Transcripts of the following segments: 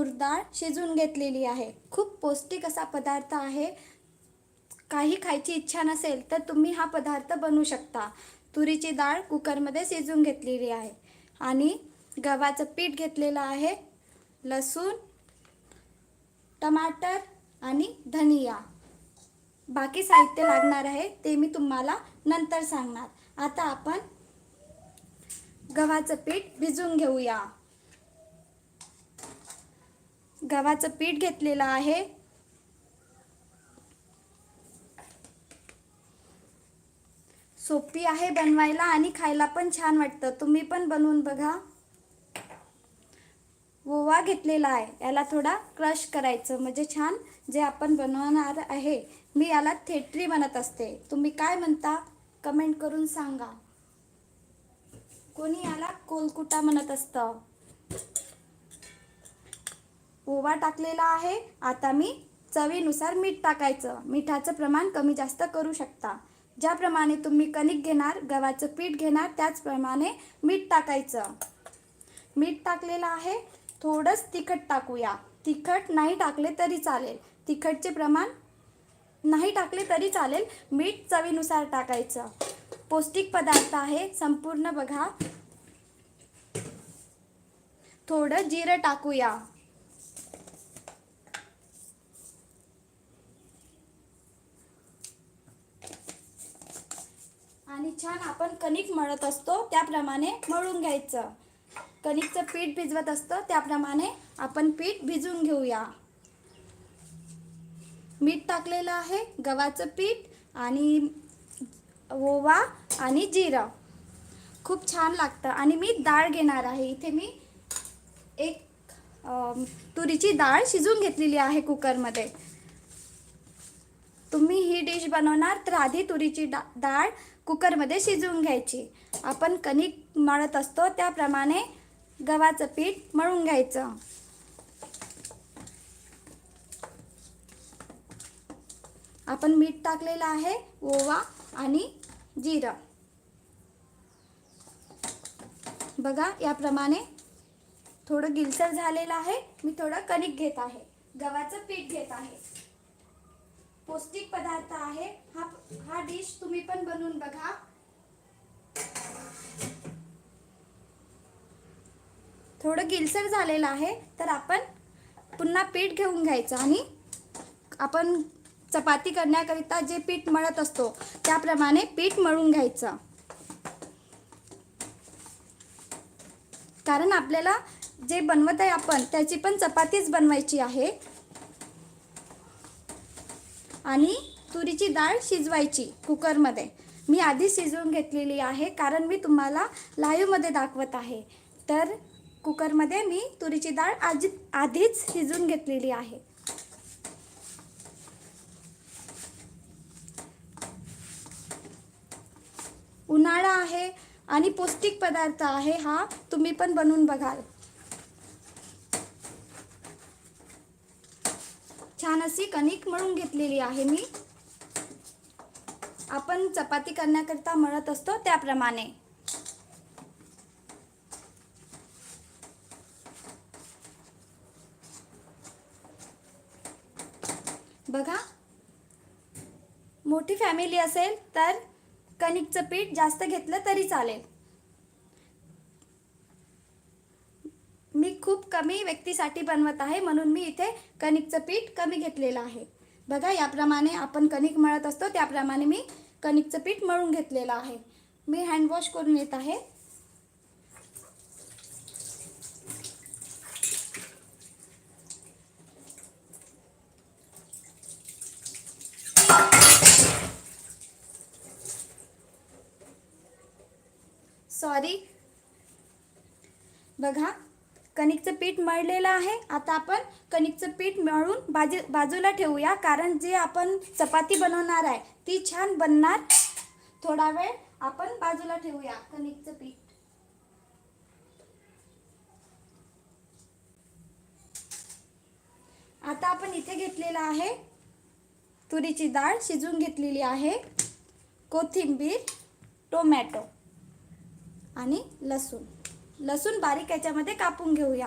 तूर डाळ शिजवून घेतलेली आहे. खूप पौष्टिक असा पदार्थ आहे. काही खायची इच्छा नसेल तर तुम्ही हा पदार्थ बनवू शकता. तुरीची डाळ कुकरमध्ये शिजवून घेतलेली आहे. आणि गव्हाचं पीठ घेतलेलं आहे. लसूण टमाटर आणि धनिया. बाकी साहित्य लागणार आहे ते मी तुम्हाला नंतर सांगणार. आता आपण गव्हाचं पीठ भिजवून घेऊया. गव्हाचं पीठ घेतलेलं आहे. सोपी आहे बनवायला आणि खायला पण छान वाटतं. तुम्ही पण बनवून बघा. ओवा घेतलेला आहे. याला थोडा क्रश करायचं. म्हणजे छान जे आपण बनवणार आहे. मी याला थेटरी म्हणत असते. तुम्ही काय म्हणता? कमेंट करून सांगा. कोणी याला कोलकुटा म्हणत असतं? ओवा टाकलेला आहे. आता मी चवीनुसार मीठ टाकायचं. मिठाचं प्रमाण कमी जास्त करू शकता. ज्याप्रमाणे तुम्ही कणिक घेणार गव्हाचं पीठ घेणार त्याचप्रमाणे मीठ टाकायचं. मीठ टाकलेलं आहे. थोडंच तिखट टाकूया. तिखट नाही टाकले तरी चालेल. तिखटचे प्रमाण नाही टाकले तरी चालेल. मीठ चवीनुसार टाकायचं. पौष्टिक पदार्थ आहे. संपूर्ण बघा. थोडं जिरं टाकूया. आणि छान आपण कणिक मळत असतो त्याप्रमाणे मळून घ्यायचं. कणिकचं पीठ भिजवत असतं त्याप्रमाणे आपण पीठ भिजवून घेऊया. मीठ टाकलेलं आहे गव्हाचं पीठ आणि ओवा आणि जिरं. खूप छान लागतं. आणि मी डाळ घेणार आहे. इथे मी एक तुरीची डाळ शिजवून घेतलेली आहे कुकरमध्ये. तुम्ही ही डिश बनवणार तर आधी तुरीची डा डाळ कुकरमध्ये शिजवून घ्यायची. आपण कणिक मळत असतो त्याप्रमाणे गव्हाचं पीठ मळून घ्यायचं. आपण मीठ टाकलेलं आहे ओवा आणि जिरं. बघा याप्रमाणे थोडं गिलसर झालेलं आहे. मी थोडं कणिक घेत आहे. गव्हाचं पीठ घेत आहे. पौष्टिक पदार्थ आहे. हा हा डिश तुम्ही पण बनवून बघा. थोडं गिलसर झालेलं आहे. तर आपण पुन्हा पीठ घेऊन घ्यायचं आणि आपण चपाती करण्याकरिता जे पीठ मळत असतो त्याप्रमाणे पीठ मळून घ्यायचं. कारण आपल्याला जे बनवत आहे आपण त्याची पण चपातीच बनवायची आहे. आणि तुरीची डाळ शिजवायची कुकरमध्ये. मी आधी शिजवून घेतलेली आहे कारण मी तुम्हाला लाईव्हमध्ये दाखवत आहे. तर कुकरमध्ये मी तुरीची डाळ आजी आधीच शिजवून घेतलेली आहे. उन्हाळा आहे आणि पौष्टिक पदार्थ आहे हा तुम्ही पण बनवून बघाल. छान अशी कणिक मळून घेतलेली आहे मी. आपण चपाती करण्याकरिता मळत असतो त्याप्रमाणे. बघा. मोठी फॅमिली असेल तर कणिकचं पीठ जास्त घेतलं तरी चालेल. मी खूप कमी व्यक्तीसाठी बनवत आहे म्हणून मी इथे कणिकचं पीठ कमी घेतलेलं आहे. बघा याप्रमाणे आपण कणिक मळत असतो त्याप्रमाणे मी कणिकचं पीठ मळून घेतलेलं आहे. मी हँडवॉश करून येत आहे. सॉरी बघा कणिकचं पीठ मळलेलं आहे. आता आपण कणिकचं पीठ मळून बाजू बाजूला ठेवूया. कारण जे आपण चपाती बनवणार आहे ती छान बनणार. थोडा वेळ आपण बाजूला ठेवूया कणिकचं पीठ. आता आपण इथे घेतलेलं आहे तुरीची डाळ शिजवून घेतलेली आहे. कोथिंबीर टोमॅटो आणि लसूण. लसूण बारीक याच्यामध्ये कापून घेऊया.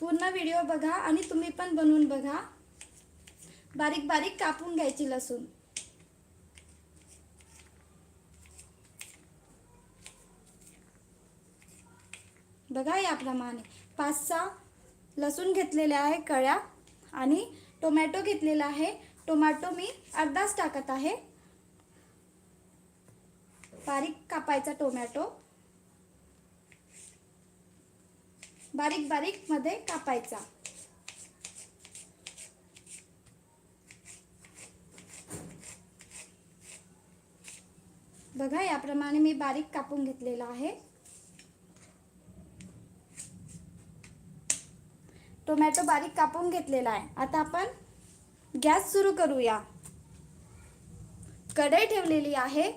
पूर्ण व्हिडिओ बघा आणि तुम्ही पण बनवून बघा. बारीक बारीक कापून घ्यायची लसूण. बघा याप्रमाणे पाच सहा लसूण घेतलेल्या आहे कळ्या आणि टोमॅटो घेतलेला आहे. टोमॅटो मी अर्धाच टाकत आहे. बारीक कापायचा टोमॅटो. बारीक बारीकमध्ये कापायचा. बघा याप्रमाणे मी बारीक कापून घेतलेला आहे. टोमॅटो बारीक कापून घेतलेला आहे. आता आपण गॅस सुरू करूया. कढई ठेवलेली आहे.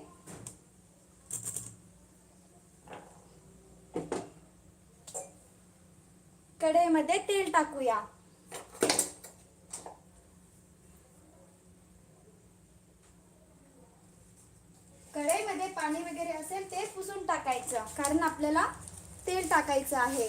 कढईमध्ये तेल टाकूया. कढईमध्ये पाणी वगैरे असेल ते पुसून टाकायचं कारण आपल्याला तेल टाकायचं आहे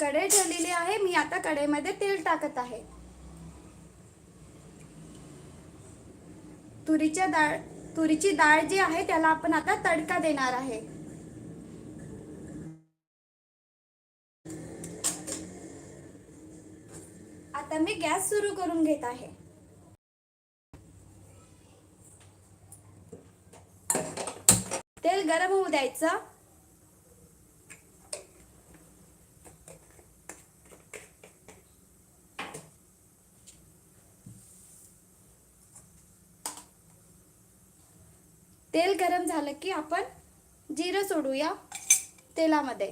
कढई ठेवलेली आहे मी आता कढईमध्ये तेल टाकत आहे. तुरीच्या डाळ तुरीची डाळ जी आहे त्याला आपण आता तडका देणार आहे. आता मी गॅस सुरू करून घेत आहे. तेल गरम होऊ द्यायचं. तेल गरम झालं की आपण जिरं सोडूया तेलामध्ये.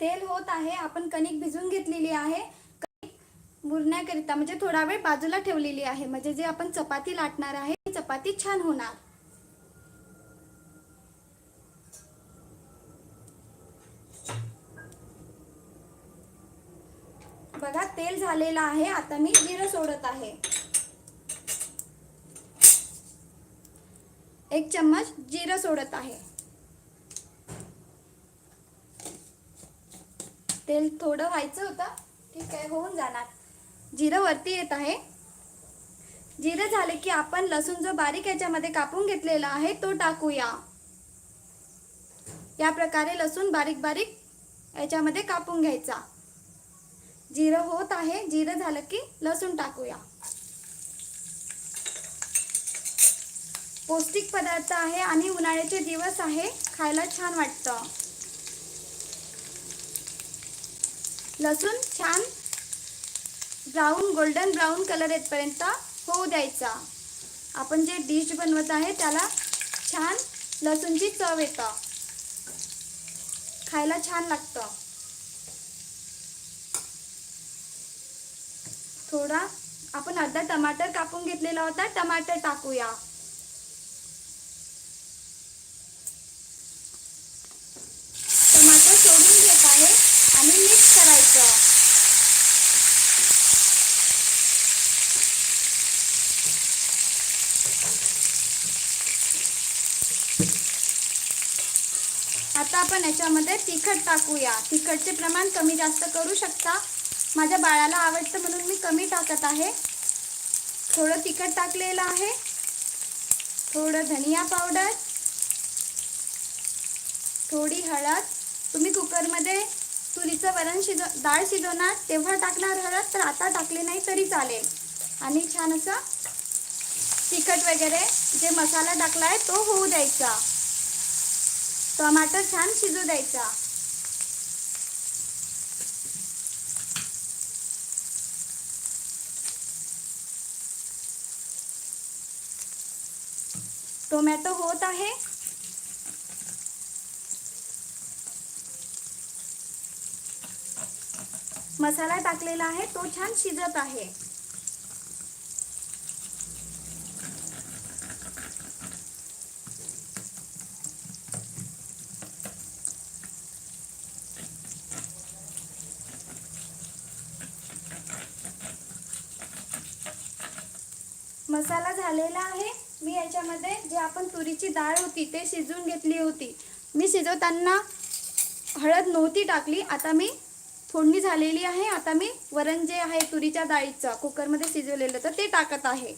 तेल होत आहे आपण कणिक भिजून घेतलेली आहे. कणिक मुरण्याकरिता म्हणजे थोडा वेळ बाजूला ठेवलेली आहे. म्हणजे जे आपण चपाती लाटणार आहे ती चपाती छान होणार बघा तेल आहे. आता मी जिरं सोडत आहे. एक चम्मच जिरं सोडत आहे. तेल थोडं व्हायचं होतं. ठीक आहे होऊन जाणार. जिरं वरती येत आहे. जिरं झाले की आपण लसूण जो बारीक याच्यामध्ये कापून घेतलेला आहे तो टाकूया. या प्रकारे लसूण बारीक बारीक याच्यामध्ये कापून घ्यायचा. जिरं होत आहे जिरं झालं की लसूण टाकूया. पौष्टिक पदार्थ आहे आणि उन्हाळ्याचे दिवस आहे खायला छान वाटतं. लसूण छान ब्राऊन गोल्डन ब्राऊन कलर येतपर्यंत होऊ द्यायचा. आपण जे डिश बनवत आहे त्याला छान लसूणची चव येतं. खायला छान लागतं. थोडा. आपण अर्धा टमाटर कापून घेतलेला होता. टमाटर टाकूया. टमाटर सोडून घेत आहे आणि मिक्स करायचं. आता आपण याच्यामध्ये तिखट टाकूया. तिखटचे प्रमाण कमी जास्त करू शकता. माझ्या बाळाला आवडतं म्हणून मी कमी टाकत आहे. थोडं तिखट टाकलेलं आहे. थोडं धनिया पावडर. थोडी हळद. तुम्ही कुकरमध्ये तुरीचं वरण शिज डाळ शिजवणार तेव्हा टाकणार हळद तर आता टाकली नाही तरी चालेल. आणि छान असं तिखट वगैरे जे मसाला टाकला आहे तो होऊ द्यायचा. टमाटर छान शिजू द्यायचा. टोमॅटो होत आहे. मसाला टाकलेला आहे तो छान शिजत आहे. मसाला झालेला आहे. मी याच्यामध्ये जे आपण तुरीची डाळ होती ते शिजवून घेतली होती. मी शिजवताना हळद नव्हती टाकली. आता मी फोडणी झालेली आहे. आता मी वरण जे आहे तुरीच्या डाळीचं कुकरमध्ये शिजवलेलं तर ते टाकत आहे.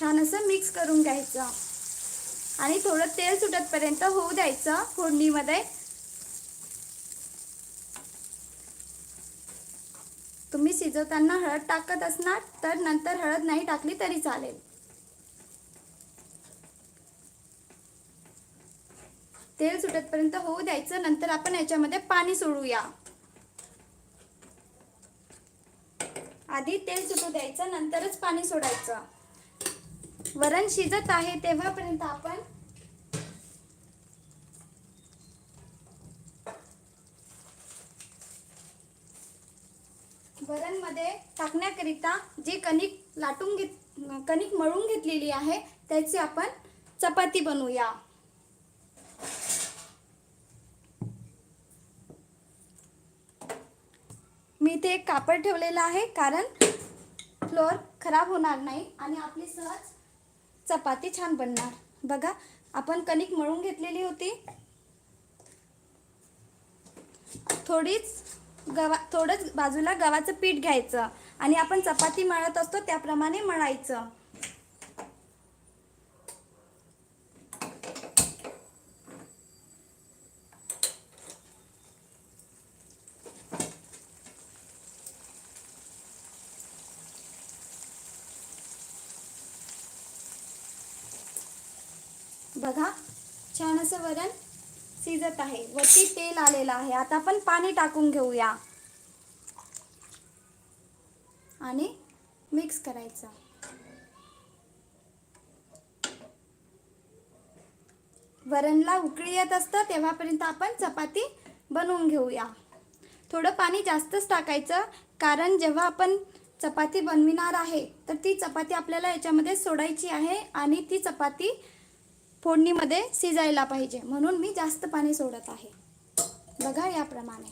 छान असं मिक्स करून घ्यायचं. आणि थोडं तेल सुटतपर्यंत होऊ द्यायचं फोडणीमध्ये. तुम्ही शिजवताना हळद टाकत असणार तर नंतर हळद नाही टाकली तरी चालेल. तेल सुटतपर्यंत होऊ द्यायचं नंतर आपण याच्यामध्ये पाणी सोडूया. आधी तेल सुटू द्यायचं नंतरच पाणी सोडायचं. वरण शिजत आहे तेव्हापर्यंत आपण वरणमध्ये टाकण्याकरिता जी कणिक लाटून घेत कणिक मळून घेतलेली आहे त्याची आपण चपाती बनवूया. मी इथे एक कापड ठेवलेलं आहे कारण फ्लोअर खराब होणार नाही आणि आपली सहज चपाती छान बनणार. बघा आपण कणिक मळून घेतलेली होती. थोडीच गवा थोडंच बाजूला गव्हाचं पीठ घ्यायचं आणि आपण चपाती मळत असतो त्याप्रमाणे मळायचं बघा छान असं वरण शिजत आहे. वरती तेल आलेलं आहे. आता आपण पाणी टाकून घेऊया. आणि मिक्स करायचं. वरणला उकळी येत असतं तेव्हापर्यंत आपण चपाती बनवून घेऊया. थोडं पाणी जास्तच टाकायचं कारण जेव्हा आपण चपाती बनविणार आहे तर ती चपाती आपल्याला याच्यामध्ये सोडायची आहे आणि ती चपाती फोडणीमध्ये शिजायला पाहिजे. म्हणून मी जास्त पाणी सोडत आहे. बघा याप्रमाणे.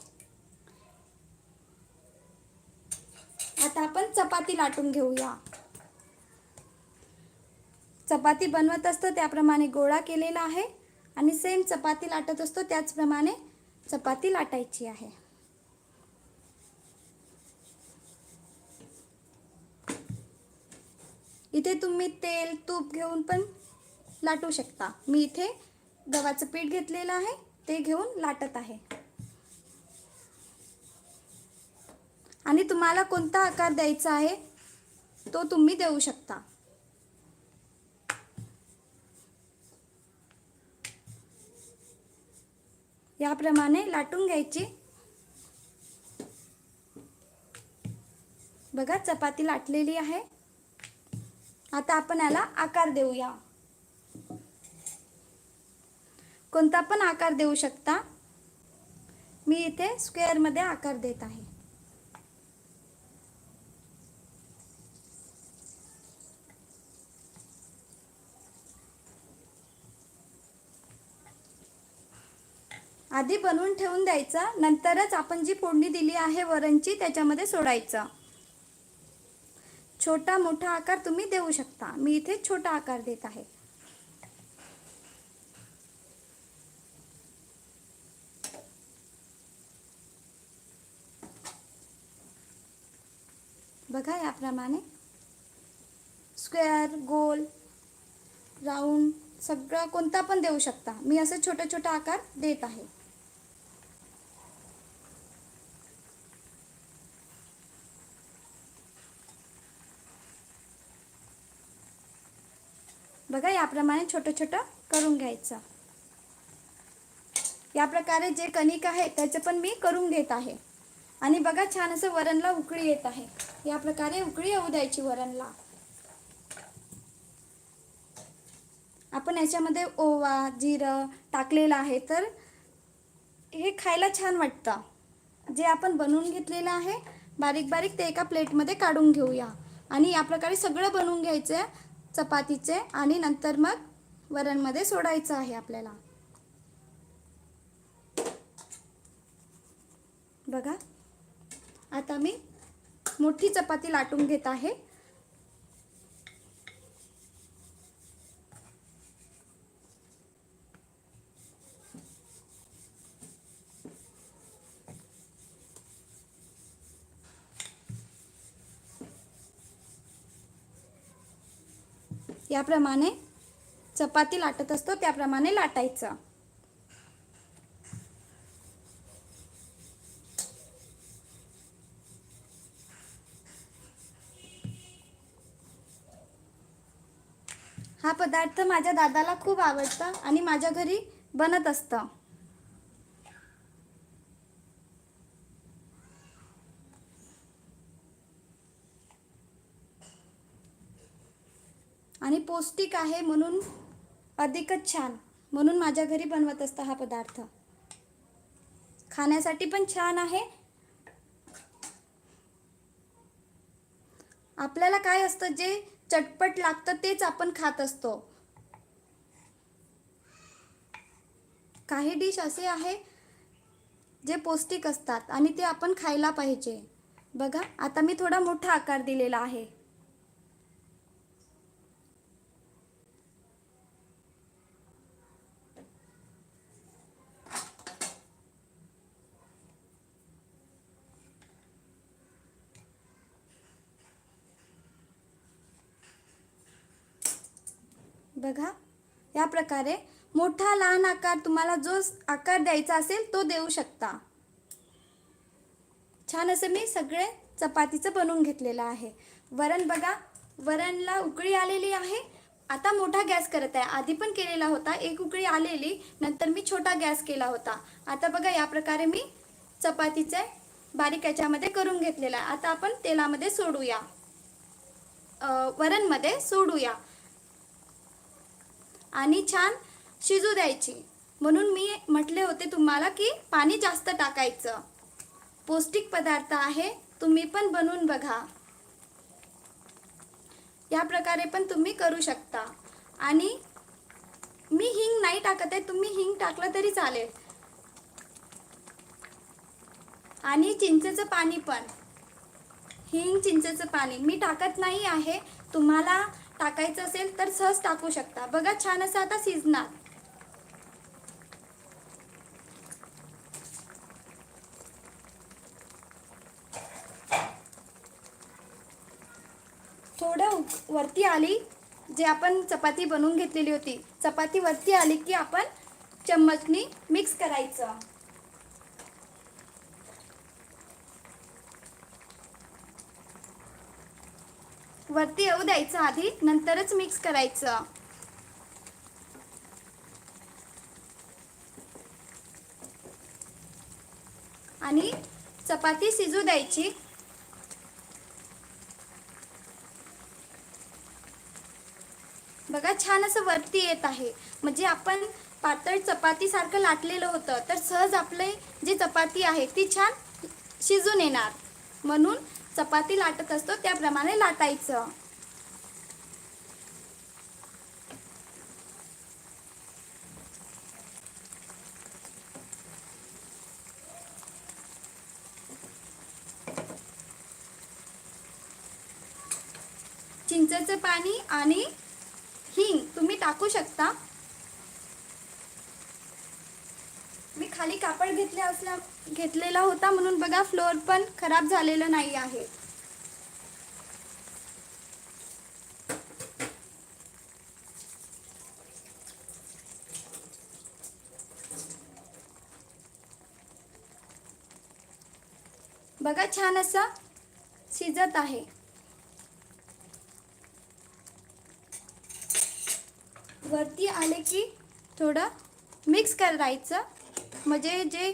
आता आपण चपाती लाटून घेऊया. चपाती बनवत असतो त्याप्रमाणे गोळा केलेला आहे आणि सेम चपाती लाटत असतो त्याचप्रमाणे चपाती लाटायची आहे. इथे तुम्ही तेल तूप घेऊन पण लाटू शकता. मी इथे गव्हाचं पीठ घेतलेलं आहे ते घेऊन लाटत आहे. आणि तुम्हाला कोणता आकार द्यायचा आहे तो तुम्ही देऊ शकता. याप्रमाणे लाटून घ्यायची. बघा चपाती लाटलेली आहे. आता आपण याला आकार देऊया. कोणता पण आकार देऊ शकता. मी इथे स्क्वेअरमध्ये आकार देत आहे. आधी बनवून ठेवून द्यायचं नंतरच आपण जी फोडणी दिली आहे वरणची त्याच्यामध्ये सोडायचं. छोटा मोठा आकार तुम्ही देऊ शकता. मी इथे छोटा आकार देत आहे. बघा याप्रमाणे. स्क्वेअर गोल राऊंड सगळं कोणता पण देऊ शकता. मी असं छोटा छोटा आकार देत आहे. बघा याप्रमाणे छोटं छोटं करून घ्यायचं. या प्रकारे जे कणिक आहे त्याचे पण मी करून घेत आहे. आणि बघा छान असं वरणला उकळी येत आहे. या प्रकारे उकळी येऊ द्यायची वरणला. आपण याच्यामध्ये ओवा जिरं टाकलेलं आहे तर हे खायला छान वाटतं. जे आपण बनवून घेतलेलं आहे बारीक बारीक ते एका प्लेटमध्ये काढून घेऊया. आणि या प्रकारे सगळं बनवून घ्यायचं आहे चपातीचे आणि नंतर मग वरणमध्ये सोडायचं आहे आपल्याला. बघा. आता मी मोठी चपाती लाटून घेत आहे. याप्रमाणे चपाती लाटत असतो त्याप्रमाणे लाटायचं. पदार्थ माझ्या दादाला खूप आवडतं आणि माझ्या घरी बनत असतं. आणि पौष्टिक आहे म्हणून अधिकच छान म्हणून माझ्या घरी बनवत असतं हा पदार्थ. खाण्यासाठी पण छान आहे. आपल्याला काय असतं जे चटपट लागतं तेच आपण खात असतो. काही डिश असे आहे जे पौष्टिक असतात आणि ते आपण खायला पाहिजे. बघा आता मी थोडा मोठा आकार दिलेला आहे. बघा या प्रकारे मोठा लहान आकार तुम्हाला जो आकार द्यायचा असेल तो देऊ शकता. छान असं मी सगळे चपातीचं बनवून घेतलेलं आहे. वरण बघा वरणला उकळी आलेली आहे. आता मोठा गॅस करत आहे. आधी पण केलेला होता एक उकळी आलेली नंतर मी छोटा गॅस केला होता. आता बघा या प्रकारे मी चपातीचे बारीक याच्यामध्ये करून घेतलेला आहे. आता आपण तेलामध्ये सोडूया. वरणमध्ये सोडूया. आणि छान शिजू द्यायची. म्हणून मी म्हटले होते तुम्हाला की पाणी जास्त टाकायचं. पौष्टिक पदार्थ आहे तुम्ही पण बनवून बघा. या प्रकारे पण तुम्ही करू शकता. आणि मी हिंग नाही टाकत आहे तुम्ही हिंग टाकलं तरी चालेल. आणि चिंचेचं पाणी पण. हिंग चिंचेचं पाणी. मी टाकत नाही आहे. तुम्हाला टाकायचं असेल तर सहज टाकू शकता. बघा छान असं आता शिजणार. थोडं वरती आली जे आपण चपाती बनवून घेतलेली होती. चपाती वरती आली की आपण चम्मचनी मिक्स करायचं. वरती येऊ द्यायचं आधी नंतरच मिक्स करायचं. आणि चपाती शिजू द्यायची. बघा छान असं वरती येत आहे. म्हणजे आपण पातळ चपातीसारखं लाटलेलं होतं तर सहज आपले जी चपाती आहे ती छान शिजून येणार. म्हणून चपाती लाटत असतो त्याप्रमाणे लाटायचं. चिंचेचं पाणी आणि हिंग तुम्ही टाकू शकता. मी खाली कापड घेतले असल्या घेतलेला होता म्हणून बघा फ्लोअर पण खराब झालेलं नाही आहे. बघा छान असं शिजत आहे. वरती आले की थोडं मिक्स करायचं. म्हणजे जे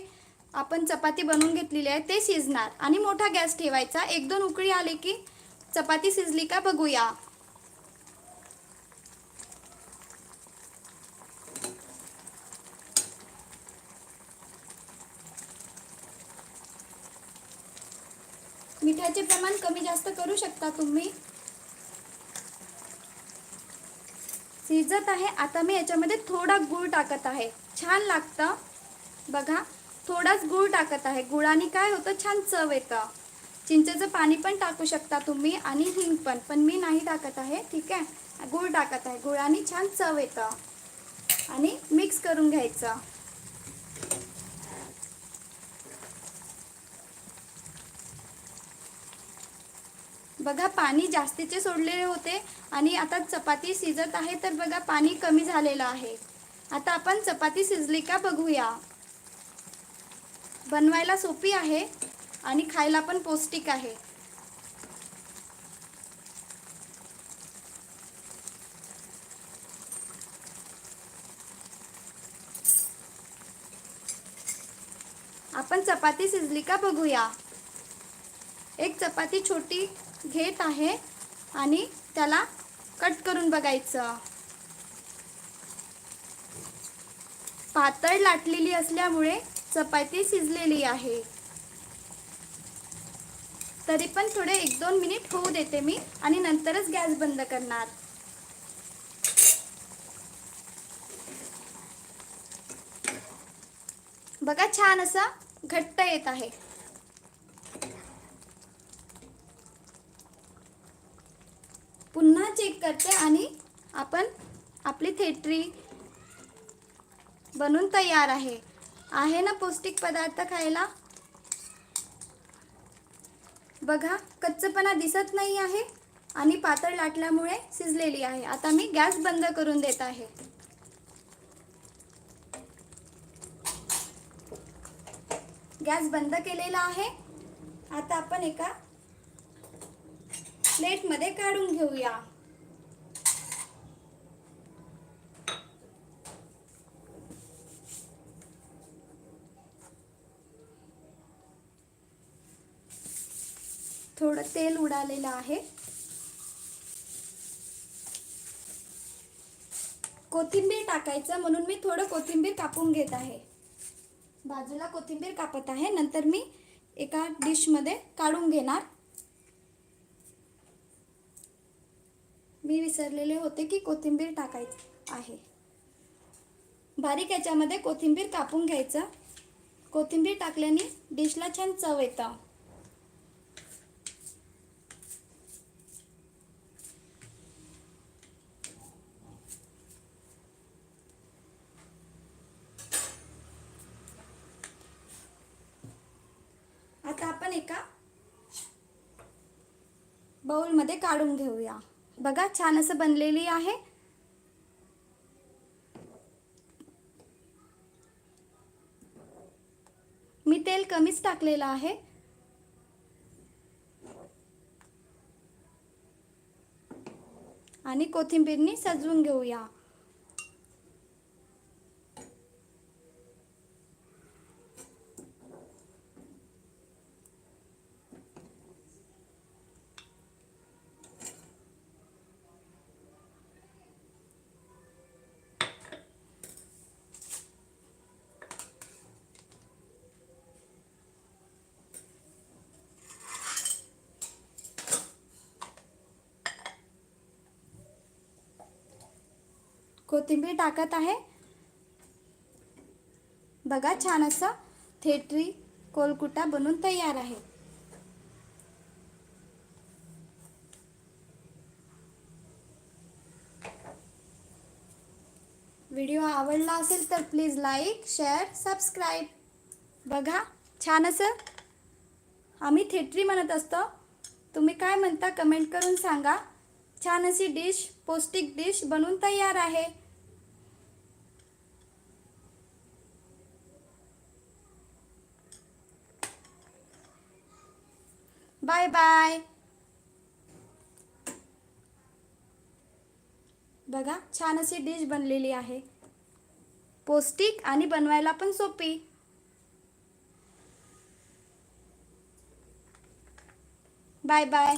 आपण चपाती बनवून घेतलेली आहे ते शिजणार. आणि मोठा गॅस ठेवायचा. एक दोन उकळी आले की चपाती शिजली का बघूया. मिठाचे प्रमाण कमी जास्त करू शकता तुम्ही. शिजत आहे. आता मी याच्यामध्ये थोडा गूळ टाकत आहे. छान लागतं. बघा. थोडाच गूळ टाकत आहे. गुळाने काय होतं? छान चव येतं. चिंचेचं पाणी पण टाकू शकता तुम्ही आणि हिंग पण. पण मी नाही टाकत आहे ठीक आहे? गूळ टाकत आहे. गुळाने छान चव येतं. आणि मिक्स करून घ्यायचं. बघा पाणी जास्तीचे सोडलेले होते आणि आता चपाती शिजत आहे तर बघा पाणी कमी झालेलं आहे. आता आपण चपाती शिजली का बघूया. बनवायला सोपी आहे आणि खायला पण पौष्टिक आहे. आपण चपाती शिजली का बघूया. एक चपाती छोटी घेत आहे आणि त्याला कट करून बघायचं. पातळ लाटलेली असल्यामुळे चपाती शिजलेली आहे. तरी पण थोडे एक दोन मिनिट होऊ देते मी आणि नंतरच गॅस बंद करणार. बघा छान असा घट्ट येत आहे. पुन्हा चेक करते आणि आपण आपली थेटरी बनून तयार आहे. आहे ना पौष्टिक पदार्थ खायला? बघा कच्चपणा दिसत नाही आहे आणि पातळ लाटल्यामुळे शिजलेली आहे. आता मी गॅस बंद करून देत आहे. गॅस बंद केलेला आहे. आता आपण एका प्लेटमध्ये काढून घेऊया. थोडं तेल उडालेलं आहे. कोथिंबीर टाकायचं म्हणून मी थोडं कोथिंबीर कापून घेत आहे. बाजूला कोथिंबीर कापत आहे नंतर मी एका डिशमध्ये काढून घेणार. मी विसरलेले होते की कोथिंबीर टाकायचं आहे. बारीक याच्यामध्ये कोथिंबीर कापून घ्यायचं. कोथिंबीर टाकल्याने डिशला छान चव येतं आता आपण एका बाउलमध्ये काढून घेऊया. बघा छान असं बनलेली आहे. मी तेल कमीच टाकलेलं आहे. आणि कोथिंबीरनी सजवून घेऊया. कोथिंबीर टाकत आहे. बघा छान असं थेटरी कोलकुटा बनून तयार आहे. व्हिडिओ आवडला असेल तर प्लीज लाईक शेअर सबस्क्राईब. बघा छान असं आम्ही थेटरी म्हणत असतो. तुम्ही काय म्हणता कमेंट करून सांगा. छान अशी डिश पौष्टिक डिश बनून तयार आहे. बाय बाय बघा छान अशी डिश बनलेली आहे. पौष्टिक आणि बनवायला पण सोपी. Bye bye